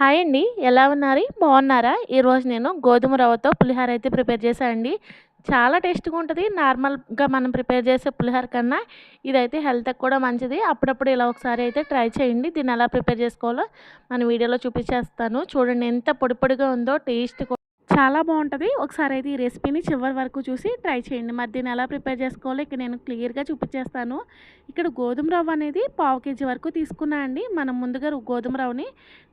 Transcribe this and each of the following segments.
Hi అండి. ఎలా ఉన్నారు? బాగున్నారా? ఈరోజు నేను గోధుమ రవ్వతో పులిహోర అయితే ప్రిపేర్ చేశాను అండి చాలా టేస్ట్గా ఉంటుంది. నార్మల్గా మనం ప్రిపేర్ చేసే పులిహోర కన్నా ఇదైతే హెల్త్కి కూడా మంచిది. అప్పుడప్పుడు ఇలా ఒకసారి అయితే ట్రై చేయండి. దీన్ని ఎలా ప్రిపేర్ చేసుకోవాలో మన వీడియోలో చూపించేస్తాను. చూడండి ఎంత పొడి పొడిగా ఉందో టేస్ట్ చాలా బాగుంటుంది. ఒకసారి అయితే ఈ రెసిపీని చివరి వరకు చూసి ట్రై చేయండి. మరి దీన్ని ఎలా ప్రిపేర్ చేసుకోవాలో ఇక్కడ నేను క్లియర్గా చూపించేస్తాను ఇక్కడ గోధుమ రవ్వ అనేది పావు కేజీ వరకు తీసుకున్నా అండి. మనం ముందుగా గోధుమ రవ్వని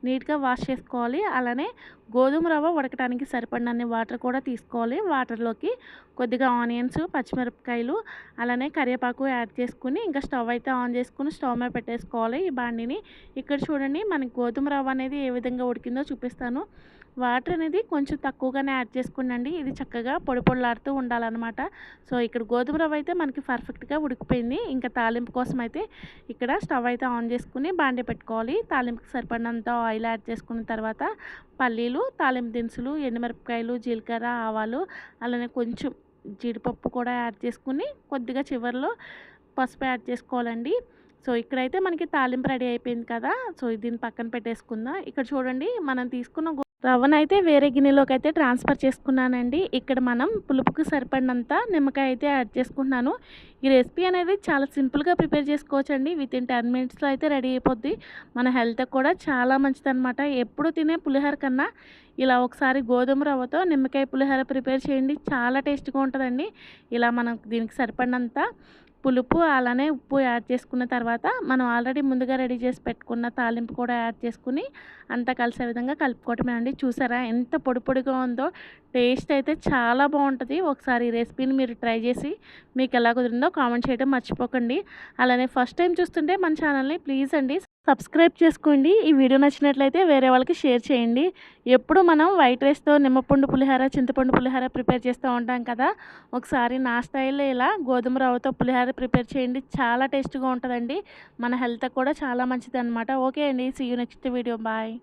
నీట్గా వాష్ చేసుకోవాలి. అలానే గోధుమ రవ్వ ఉడకడానికి సరిపడినన్ని వాటర్ కూడా తీసుకోవాలి. వాటర్లోకి కొద్దిగా ఆనియన్స్ పచ్చిమిరపకాయలు అలానే కరివేపాకు యాడ్ చేసుకుని ఇంకా స్టవ్ అయితే ఆన్ చేసుకుని స్టవ్ మీద పెట్టేసుకోవాలి. ఈ బాండిని ఇక్కడ చూడండి. మనకి గోధుమ రవ్వ అనేది ఏ విధంగా ఉడికిందో చూపిస్తాను. వాటర్ అనేది కొంచెం తక్కువగానే యాడ్ చేసుకునండి. ఇది చక్కగా పొడి పొడిలాడుతూ ఉండాలన్నమాట. సో ఇక్కడ గోధుమ రవ్వ అయితే మనకి పర్ఫెక్ట్గా ఉడికిపోయింది. ఇంకా తాలింపు కోసం అయితే ఇక్కడ స్టవ్ అయితే ఆన్ చేసుకుని బాండి పెట్టుకోవాలి. తాలింపుకి సరిపడినంత ఆయిల్ యాడ్ చేసుకున్న తర్వాత పల్లీలు తాలింపు దినుసులు ఎండుమిరపకాయలు జీలకర్ర ఆవాలు అలానే కొంచెం జీడిపప్పు కూడా యాడ్ చేసుకుని కొద్దిగా చివరిలో పసుపు యాడ్ చేసుకోవాలండి. సో ఇక్కడైతే మనకి తాలింపు రెడీ అయిపోయింది కదా. సో దీన్ని పక్కన పెట్టేసుకుందాం. ఇక్కడ చూడండి మనం తీసుకున్న రవ్వనైతే వేరే గిన్నెలోకి అయితే ట్రాన్స్ఫర్ చేసుకున్నానండి. ఇక్కడ మనం పులుపుకి సరిపడినంత నిమ్మకాయ అయితే యాడ్ చేసుకుంటున్నాను. ఈ రెసిపీ అనేది చాలా సింపుల్గా ప్రిపేర్ చేసుకోవచ్చు అండి విత్ ఇన్ టెన్ మినిట్స్లో అయితే రెడీ అయిపోద్ది. మన హెల్త్ కూడా చాలా మంచిదనమాట ఎప్పుడు తినే పులిహోర కన్నా ఇలా ఒకసారి గోధుమ రవ్వతో నిమ్మకాయ పులిహోర ప్రిపేర్ చేయండి. చాలా టేస్ట్గా ఉంటుందండి. ఇలా మనం దీనికి సరిపడినంత పులుపు అలానే ఉప్పు యాడ్ చేసుకున్న తర్వాత మనం ఆల్రెడీ ముందుగా రెడీ చేసి పెట్టుకున్న తాలింపు కూడా యాడ్ చేసుకుని అంతా కలిసే విధంగా కలుపుకోవటమే అండి. చూసారా ఎంత పొడి పొడిగా ఉందో. టేస్ట్ అయితే చాలా బాగుంటుంది. ఒకసారి ఈ రెసిపీని మీరు ట్రై చేసి మీకు ఎలా కుదిరిందో కామెంట్ చేయడం మర్చిపోకండి. అలానే ఫస్ట్ టైం చూస్తుంటే మన ఛానల్ని ప్లీజ్ అండి సబ్స్క్రైబ్ చేసుకోండి. ఈ వీడియో నచ్చినట్లయితే వేరే వాళ్ళకి షేర్ చేయండి. ఎప్పుడు మనం వైట్ రైస్తో నిమ్మపండు పులిహార చింతపండు పులిహార ప్రిపేర్ చేస్తూ ఉంటాం కదా ఒకసారి నా స్టైల్లో ఇలా గోధుమ రవ్వతో పులిహార ప్రిపేర్ చేయండి. చాలా టేస్ట్గా ఉంటుందండి. మన హెల్త్ కూడా చాలా మంచిది అనమాట ఓకే అండి. See you next video bye